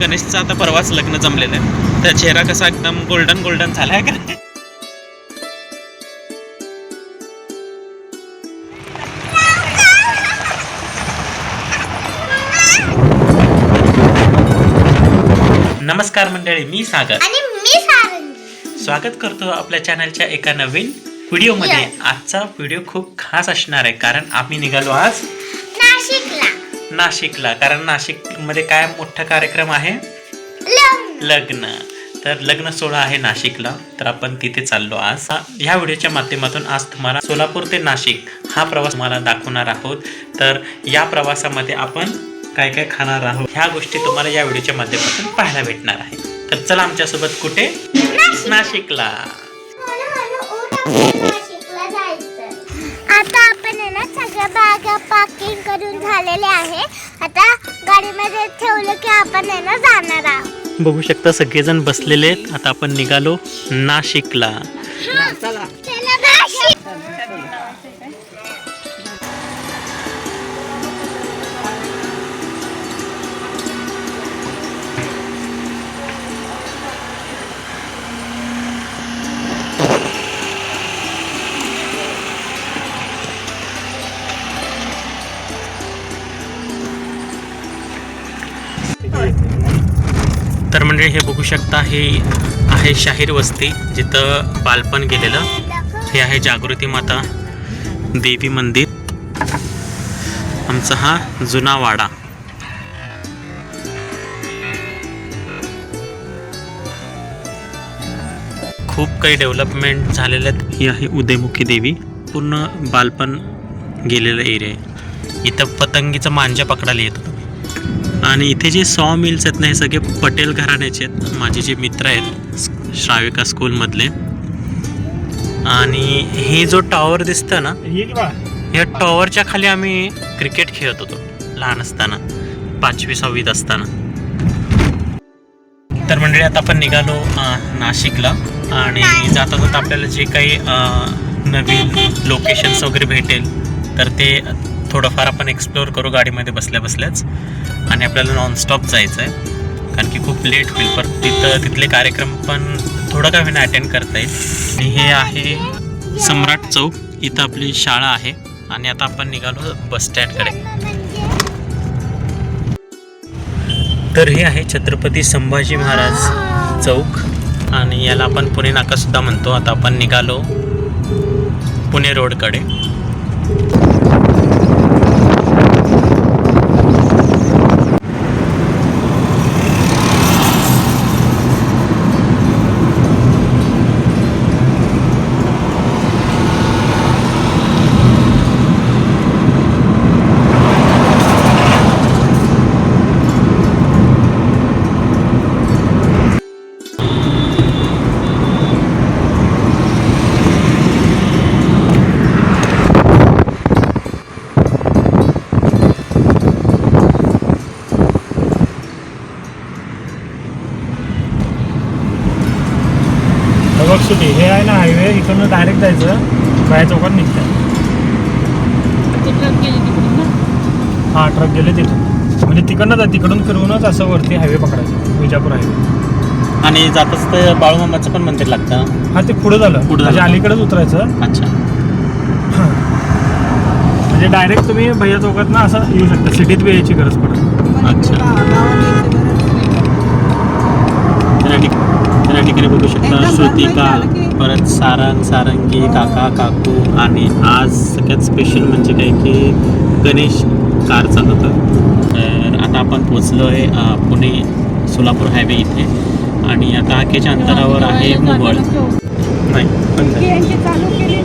गणेशचं आता परवाच लग्न जमलेलं आहे. त्या चेहरा कसा एकदम गोल्डन गोल्डन झाला आहे का? नमस्कार मंडळी मी सागर. आणि मी सारंगी. स्वागत करतो आपल्या चॅनलच्या एका नवीन व्हिडिओमध्ये. आजचा व्हिडिओ खूप खास असणार आहे कारण आम्ही निघालो आज नाशिकला कारण नाशिकमध्ये काय मोठा कार्यक्रम आहे? लग्न. तर लग्न सोहळा आहे नाशिकला तर आपण तिथे चाललो आज. हा- ह्या व्हिडिओच्या माध्यमातून आज तुम्हाला सोलापूर ते नाशिक हा प्रवास तुम्हाला दाखवणार आहोत. तर या प्रवासामध्ये आपण काय काय खाणार आहोत ह्या गोष्टी तुम्हाला या व्हिडिओच्या माध्यमातून पाहायला भेटणार आहे. तर चला आमच्यासोबत कुठे? नाशिकला. सगळ्या बॅगा पॅकिंग करून झालेले आहे. आता गाडीमध्ये ठेवलं की आपण आहे ना जाणार आहोत. बघू शकता सगळेजण बसलेले आहेत. आता आपण निघालो नाशिकला. चला नाशिक. तर हे बघू शकता हे आहे शाहीर वस्ती जिथं बालपण गेलेलं. हे आहे जागृती माता देवी मंदिर. आमचा हा जुना वाडा. खूप काही डेव्हलपमेंट झालेलं आहेत ही आहे उदयमुखी देवी. पूर्ण बालपण गेलेलं एरिया आहे. इथं पतंगीचं मांजा पकडायला येत होतं. आणि इथे जे सॉ मिल्स आहेत ना हे सगळे पटेल घराण्याचे आहेत. माझे जे मित्र आहेत श्राविका स्कूलमधले आणि हे जो टॉवर दिसतं ना या टॉवरच्या खाली आम्ही क्रिकेट खेळत होतो लहान असताना पाचवी सहावीत असताना. तर मंडळी आता आपण निघालो नाशिकला. आणि जाता जाता आपल्याला जे काही नवीन लोकेशन्स वगैरे भेटेल तर ते थोडंफार आपण एक्सप्लोअर करू गाडीमध्ये बसल्या बसल्याच. आणि आपल्याला नॉनस्टॉप जायचं आहे कारण की खूप लेट होईल. पण तिथं तिथले कार्यक्रम पण थोडं का होईना अटेंड करता येईल. आणि हे आहे सम्राट चौक. इथं आपली शाळा आहे. आणि आता आपण निघालो बस स्टँडकडे तर हे आहे छत्रपती संभाजी महाराज चौक. आणि याला आपण पुणे नाकासुद्धा म्हणतो. आता आपण निघालो पुणे रोडकडे हे बघ सुटी हे आहे ना हायवे इकडनं डायरेक्ट जायचं. बाया चौकात निघतं हा ट्रक गेले तिथून. म्हणजे तिकडनं जा तिकडून फिरवूनच असं वरती हायवे पकडायचं विजापूर हायवे. आणि जातच तर बाळूमामाचं पण मंदिर लागतं. हा ते पुढं झालं. पुढं म्हणजे झालं. अलीकडेच उतरायचं. अच्छा. म्हणजे डायरेक्ट तुम्ही भैया चौकात ना असं येऊ शकता. सिटीत बी यायची गरज पडत अच्छा. त्या ठिकाणी बघू शकता. श्रुतिका परत सारंग सारंगी काका काकू आणि आज सगळ्यात स्पेशल म्हणजे काय की गणेश कार चालवतात. तर आता आपण पोचलो आहे पुणे सोलापूर हायवे इथे. आणि आता आखेच्या अंतरावर आहे मोहोळ नाही बंद.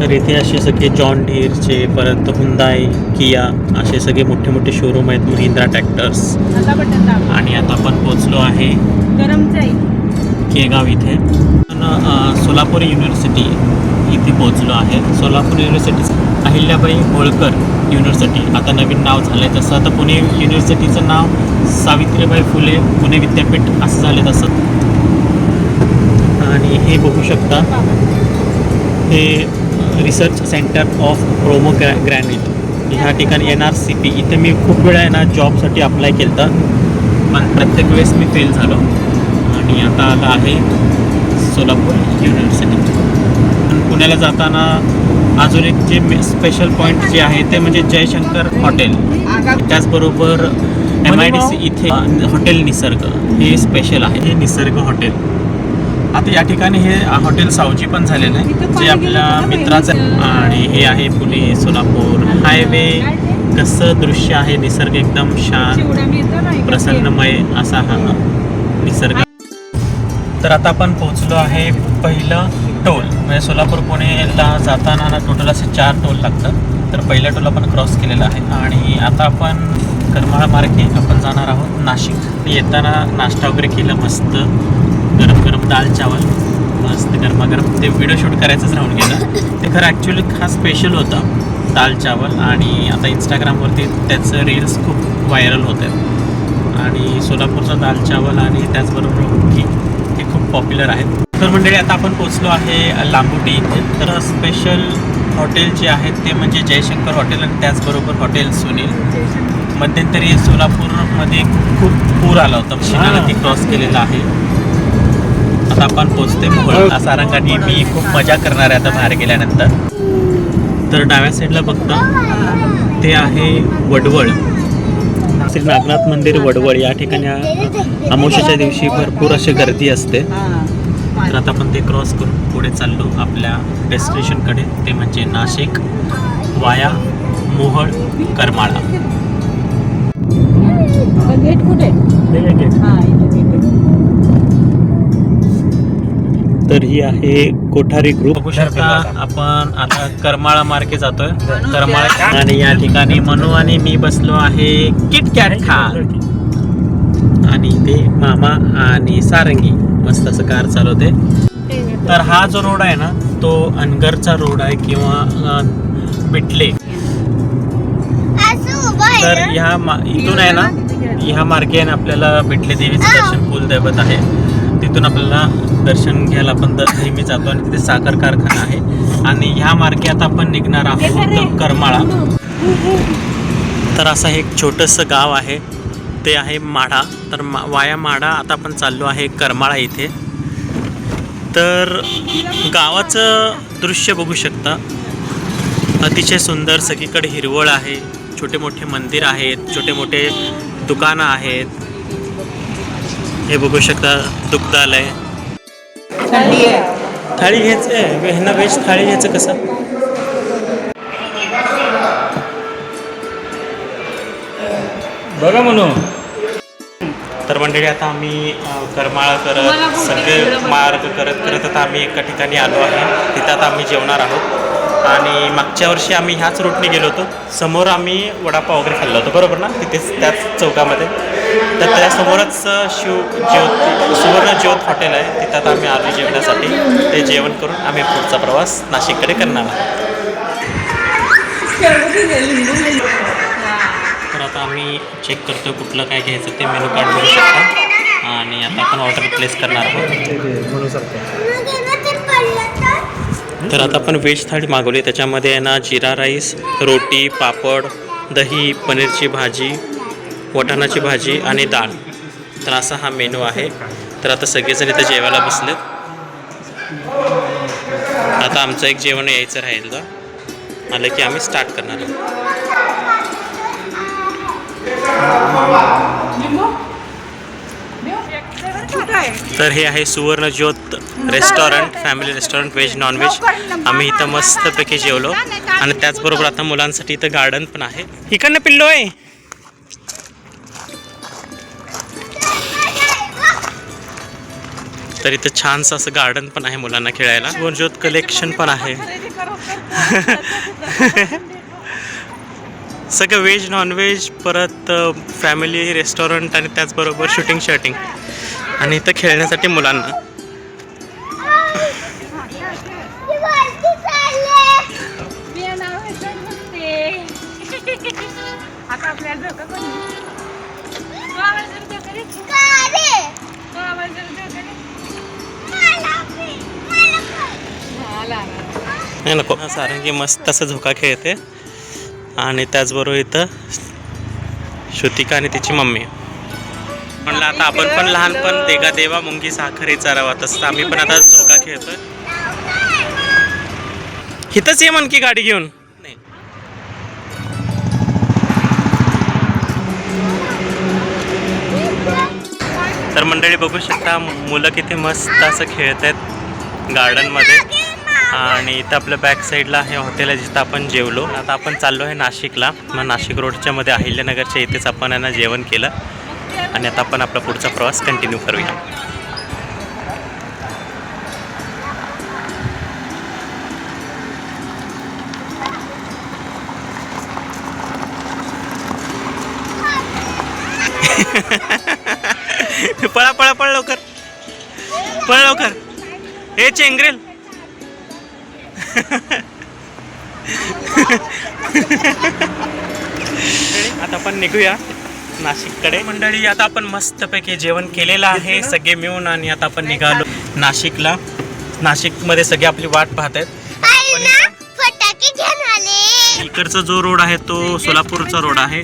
तर इथे असे सगळे जॉन डीरचे परत हुंदाई किया असे सगळे मोठे मोठे शोरूम आहेत महिंद्रा ट्रॅक्टर्स आणि आता आपण पोचलो आहे केगाव इथे. सोलापूर युनिव्हर्सिटी इथे पोचलो आहे. सोलापूर युनिव्हर्सिटी अहिल्याबाई होळकर युनिव्हर्सिटी आता नवीन नाव झालं आहे तसं आता पुणे युनिव्हर्सिटीचं नाव सावित्रीबाई फुले पुणे विद्यापीठ असं झाले तसं. आणि हे बघू शकता. हे research centre of pomegranate ह्या ठिकाणी एन आर सी पी इथे मी खूप वेळा आहे ना जॉबसाठी अप्लाय केलं होतं पण प्रत्येक वेळेस मी फेल झालो. आणि आता आलं आहे सोलापूर युनिव्हर्सिटी पण पुण्याला जाताना अजून एक जे स्पेशल पॉईंट जे आहे ते म्हणजे जयशंकर हॉटेल. त्याचबरोबर एम आय डी सी इथे हॉटेल निसर्ग. हे स्पेशल आहे. हे निसर्ग हॉटेल. आता या ठिकाणी हे हॉटेल सावजी पण झालेलं आहे जे आपल्या मित्राचं आहे. आणि हे आहे पुणे सोलापूर हायवे. कसं दृश्य आहे निसर्ग एकदम शांत प्रसन्नमय असा हा निसर्ग. तर आता आपण पोहोचलो आहे पहिलं टोल. म्हणजे सोलापूर पुणेला जाताना ना टोटल असे चार टोल लागतात. तर पहिलं टोल आपण क्रॉस केलेलं आहे. आणि आता आपण करमाळा मार्गे आपण जाणार आहोत नाशिक. येताना नाश्ता वगैरे केलं मस्त. दाल चावल. मस्त गरमागरम ते व्हिडिओ शूट करायचंच राहून गेलं. ते खरं ॲक्च्युली हा स्पेशल होतं. दाल चावल आणि आता इंस्टाग्रामवरती त्याचं रील्स खूप व्हायरल होत आहेत. आणि सोलापूरचा दाल चावल आणि त्याचबरोबर हुक्की हे खूप पॉप्युलर आहेत. तर मंडळी आता आपण पोचलो आहे लांबुटी इथे. तर स्पेशल हॉटेल जे आहेत ते म्हणजे जयशंकर हॉटेल आणि त्याचबरोबर हॉटेल सुनील. मध्यंतरी सोलापूरमध्ये खूप पूर आला होता. शिनाला ती क्रॉस केलेला आहे. आता आपण पोचते मोहोळ सारंगाने. मी खूप मजा करणार आहे आता बाहेर गेल्यानंतर. तर डाव्या साईडला बघता. ते आहे वडवळ. श्री नागनाथ मंदिर वडवळ. या ठिकाणी अमावस्याच्या दिवशी भरपूर अशी गर्दी असते. तर आता आपण ते क्रॉस करून पुढे चाललो आपल्या डेस्टिनेशनकडे ते म्हणजे नाशिक वाया मोहळ करमाळा. गेट कुठे? तर ही आहे कोठारी ग्रुप बघू शकता आपण आता करमाळा मार्गे जातोय. करमाळा आणि या ठिकाणी मनू आणि मी बसलो आहे किट कॅट खात आणि ते मामा आणि सारंगी मस्त असं कार चालवते. तर हा जो रोड आहे ना तो अनगरचा रोड आहे किंवा बिटले. तर? ह्या इथून आहे ना ह्या मार्गे आहे ना आपल्याला बिटले देवीचं दर्शन कुलदैवत आहे. तिथून आपल्याला दर्शन घ्यायला आपण नेहमी जातो आणि तिथे साखर कारखाना आहे. आणि ह्या मार्गे आता आपण निघणार आहोत करमाळा. तर असं हे एक छोटंसं गाव आहे. ते आहे माढा. तर मा वाया माढा आता आपण चाललो आहे करमाळा इथे. तर गावाचं दृश्य बघू शकता. अतिशय सुंदर सगळीकडे हिरवळ आहे. छोटे मोठे मंदिर आहेत छोटे मोठे दुकानं आहेत. हे बघू शकता दुग्धालय थाळी घ्यायचं आहे. ह्यांना व्हेज थाळी घ्यायचं कसं? बघा म्हणू. तर मंडळी आता आम्ही करमाळा करत सगळे मार्ग करत करत आता आम्ही एका ठिकाणी आलो आहे. तिथं आता आम्ही जेवणार आहोत. आणि मागच्या वर्षी आम्ही ह्याच रूटने गेलो होतो. समोर आम्ही वडापाव वगैरे खाल्ला होतो बरोबर ना? तिथेच त्याच चौकामध्ये. तर त्यासमोरच शिव ज्योत सुवर्ण ज्योत हॉटेल आहे. तिथं आता आम्ही आलो जेवण्यासाठी ते जेवण करून आम्ही पुढचा प्रवास नाशिककडे करणार आहोत. तर आता आम्ही चेक करतो कुठलं काय घ्यायचं ते मेनू कार्ड बघू शकतो. आणि आता आपण ऑर्डर प्लेस करणार आहोत म्हणू शकतो मग आहे ना ते पडलं तर? आता आपण व्हेज थाळी मागवली. त्याच्यामध्ये आहे ना जिरा राईस रोटी पापड दही पनीरची भाजी वटाणाची भाजी आणि डाळ. तर असा हा मेनू आहे. तर आता सगळेजण इथं जेवायला बसलेत. आता आमचं एक जेवण यायचं राहिलं आलं की आम्ही स्टार्ट करणार आहोत. तर हे आहे Suvarna Jyot restaurant family restaurant veg nonveg आम्ही इथं मस्तपैकी जेवलो. आणि त्याचबरोबर आता मुलांसाठी इथं गार्डन पण आहे. इकडनं पिल्लो आहे तर इथं छानसं असं गार्डन पण आहे मुलांना खेळायला. सुवर्ण ज्योत कलेक्शन पण आहे. सगळं व्हेज नॉनव्हेज परत फॅमिली रेस्टॉरंट आणि त्याचबरोबर शूटिंग शर्टिंग आणि इथं खेळण्यासाठी मुलांना. नाही नको. सारंगी मस्त असं झोका खेळते. आणि त्याचबरोबर इथं श्रुतिका आणि तिची मम्मी. म्हणलं आता आपण पण लहानपण देगा देवा मुंगी साखर चारावा तसं आम्ही पण आता चौका खेळतोय. इथंच ये म्हण की गाडी घेऊन. तर मंडळी बघू शकता मुलं किती मस्त असं खेळत आहेत गार्डनमध्ये. आणि इथं आपल्या बॅक साईडला आहे हॉटेल आहे जिथं आपण जेवलो. आता आपण चाललो आहे नाशिकला. मग नाशिक रोडच्या मध्ये अहिल्यानगरच्या इथेच आपण यांना जेवण केलं. आणि आता आपण आपला पुढचा प्रवास कंटिन्यू करूया. पळा पळा पळ लवकर. पळ लवकर. हे चेंगरेल. आता आपण निघूया. नाशिककडे. मंडळी आता आपण मस्तपैकी जेवण केलेलं आहे. सगळे मिळून आणि आता आपण निघालो नाशिकला. नाशिकमध्ये सगळे आपली वाट पाहत आहेत. इकडचा जो रोड आहे तो सोलापूरचा रोड आहे.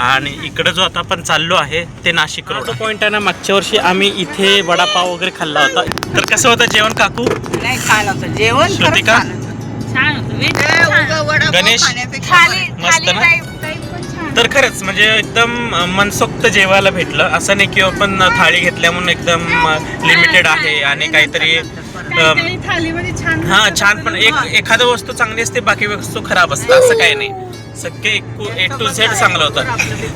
आणि इकडं जो आता आपण चाललो आहे ते नाशिक रोड पॉईंट आहे. ना मागच्या वर्षी आम्ही इथे वडापाव वगैरे खाल्ला होता. तर कसं होतं जेवण काकू? नाही छान होतं. जेवण श्रुतिका? गणेश? खाण्यापेक्षा मस्त ना? तर खरंच म्हणजे एकदम मनसोक्त जेवायला भेटलं. असं नाही की आपण थाळी घेतल्या म्हणून एकदम लिमिटेड आहे आणि काहीतरी हा छान पण एक एखादं वस्तू चांगली असते बाकी वस्तू खराब असते असं काही नाही. सगळे ए टू झेड चांगलं होतं.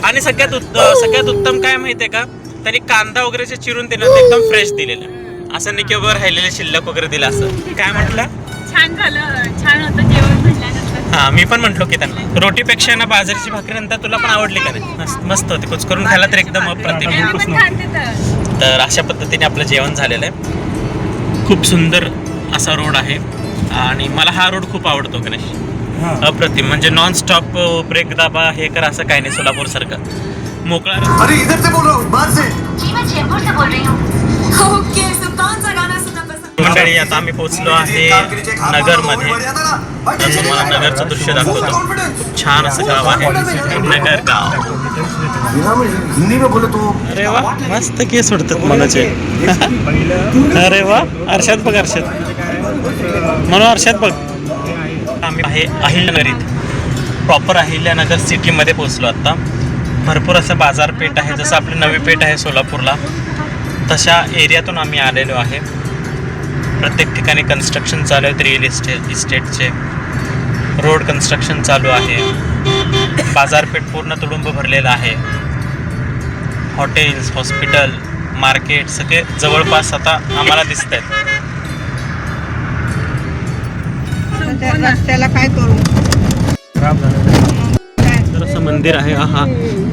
आणि सगळ्यात उत- सगळ्यात उत्तम काय माहितीये का? त्यांनी कांदा वगैरे जे चिरून दिलं ते एकदम फ्रेश दिलेलं. असं नाही की बाबा राहिलेले शिल्लक वगैरे दिलं असं. काय म्हटलं? छान झालं. छान होतं जेवण. हा मी पण म्हटलो की त्यांना. रोटीपेक्षा ना बाजरीची भाकरी नंतर तुला पण आवडली का नाही मस्त मस्त होती. कुच करून खायला तर एकदम अप्रतिम. तर? अशा पद्धतीने आपलं जेवण झालेलं आहे. खूप सुंदर असा रोड आहे. आणि मला हा रोड खूप आवडतो गणेश. अप्रतिम. म्हणजे नॉन स्टॉप ब्रेक दाबा हे कर असं काही नाही सोलापूर सारखं मोकळा मंडळी आता आम्ही पोहोचलो आहे नगरमध्ये. तर तुम्हाला नगरचं दृश्य दाखवतो. खूप छान असं गाव आहे. नगर गाव. अरे वा मस्त केस सोडतात मनाचे. अरे वा अर्षात बघ अर्षात म्हणून अर्षात बघ. आम्ही आहे अहिल्यानगरीत. प्रॉपर अहिल्यानगर सिटीमध्ये पोहोचलो आता. भरपूर असं बाजारपेठ आहे जसं आपली नवी पेठ आहे सोलापूरला. तशा एरियातून आम्ही आलेलो आहे. प्रत्येक ठिकाणी कन्स्ट्रक्शन चालू आहेत रिअल इस्टेट इस्टेटचे रोड कन्स्ट्रक्शन चालू आहे. बाजारपेठ पूर्ण तुडुंब भरलेलं आहे. हॉटेल्स हॉस्पिटल मार्केट सगळे जवळपास आता आम्हाला दिसत आहेत रस्त्याला काय करू? खराब झालं. तर असं मंदिर आहे हा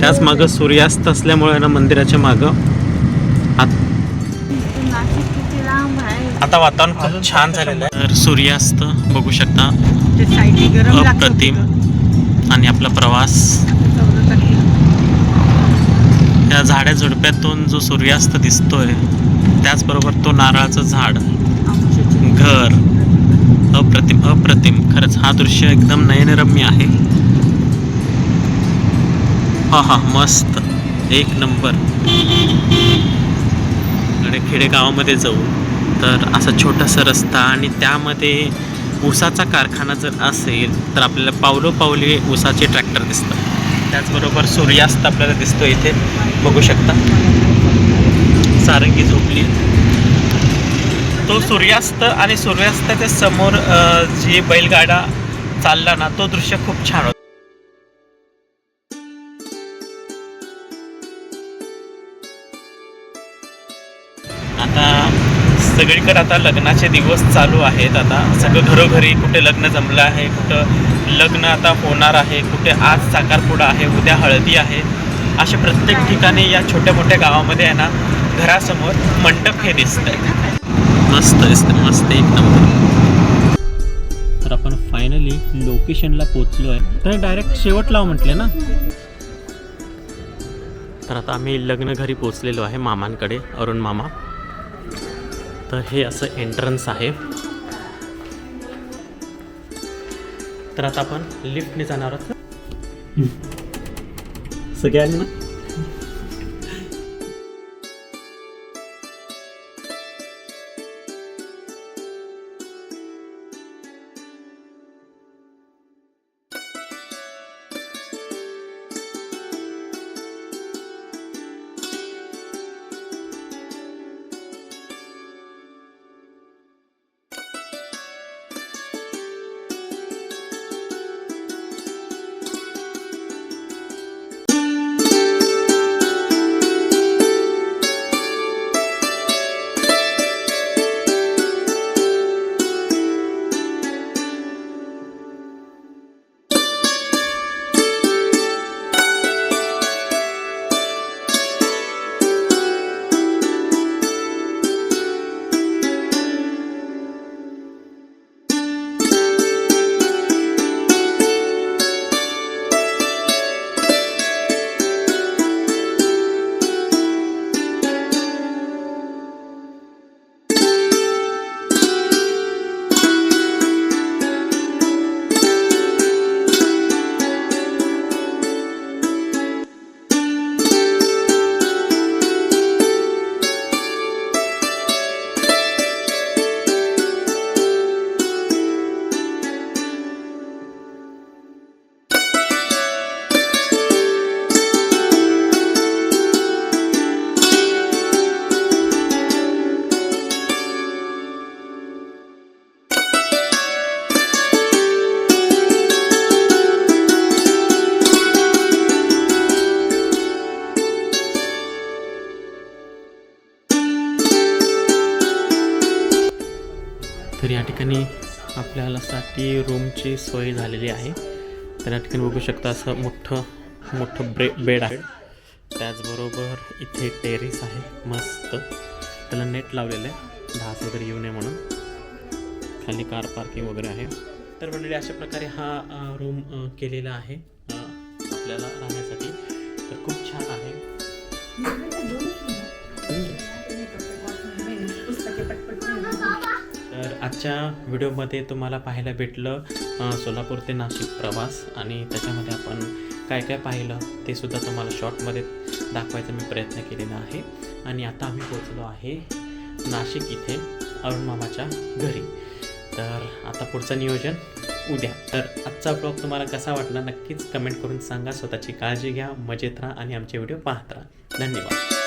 त्याच मागं सूर्यास्त असल्यामुळे ना मंदिराच्या मागं. आता वातावरण खूप छान झालेलं आहे तर सूर्यास्त बघू शकता अप्रतिम. आणि आपला प्रवास. त्या झाड्या झुडप्यातून जो सूर्यास्त दिसतोय त्याचबरोबर तो नारळाचं झाड. घर अप्रतिम अप्रतिम खरंच हा दृश्य एकदम नयनरम्य आहे हा हा मस्त एक नंबर आणि खेडेगावामध्ये जाऊ तर असा छोटासा रस्ता आणि त्यामध्ये ऊसाचा कारखाना जर असेल तर आपल्याला पावलोपावली ऊसाचे ट्रॅक्टर दिसतात. त्याचबरोबर सूर्यास्त आपल्याला दिसतो इथे. बघू शकता. सारंगी झोपली. तो सूर्यास्त आणि सूर्यास्ताच्या समोर जी बैलगाडा चालला ना तो दृश्य खूप छान होता. सगळीकडे आता लग्नाचे दिवस चालू आहेत. आता सगळं घरोघरी कुठे लग्न जमलं आहे कुठं लग्न आता होणार आहे कुठे आज साखरपुडा आहे उद्या हळदी आहे. अशा प्रत्येक ठिकाणी या छोट्या मोठ्या गावामध्ये आहे ना घरासमोर मंडप हे दिसत आहे मस्त दिसतं मस्त एक नंबर. तर आपण फायनली लोकेशनला पोचलो आहे तर डायरेक्ट शेवट लाव म्हटले ना. तर आता आम्ही लग्न घरी पोचलेलो आहे मामांकडे अरुण मामा. तर हे असं एंट्रन्स आहे. तर आता आपण लिफ्टने जाणार आहोत. सगळ्यांना तर या ठिकाणी आपल्याला साठी रूमची सोय झालेली आहे. तर या ठिकाणी बघू शकता असं मोठं मोठं ब्रे बेड आहे. त्याचबरोबर इथे टेरेस आहे. मस्त. त्याला नेट लावलेलं आहे. ढास वगैरे येऊ नये म्हणून. खाली कार पार्किंग वगैरे आहे. तर मंडळी अशा प्रकारे हा रूम केलेला आहे आपल्याला राहण्यासाठी. तर खूप छान आहे. आजच्या व्हिडिओमध्ये तुम्हाला पाहायला भेटलं सोलापूर ते नाशिक प्रवास आणि त्याच्यामध्ये आपण काय काय पाहिलं ते सुद्धा तुम्हाला शॉर्टमध्ये दाखवायचा मी प्रयत्न केलेला आहे. आणि आता आम्ही पोचलो आहे नाशिक इथे अरुण मामाच्या घरी. तर आता पुढचं नियोजन उद्या. तर आजचा ब्लॉग तुम्हाला कसा वाटला नक्कीच कमेंट करून सांगा. स्वतःची काळजी घ्या मजेत राहा आणि आमचे व्हिडिओ पाहत राहा. धन्यवाद.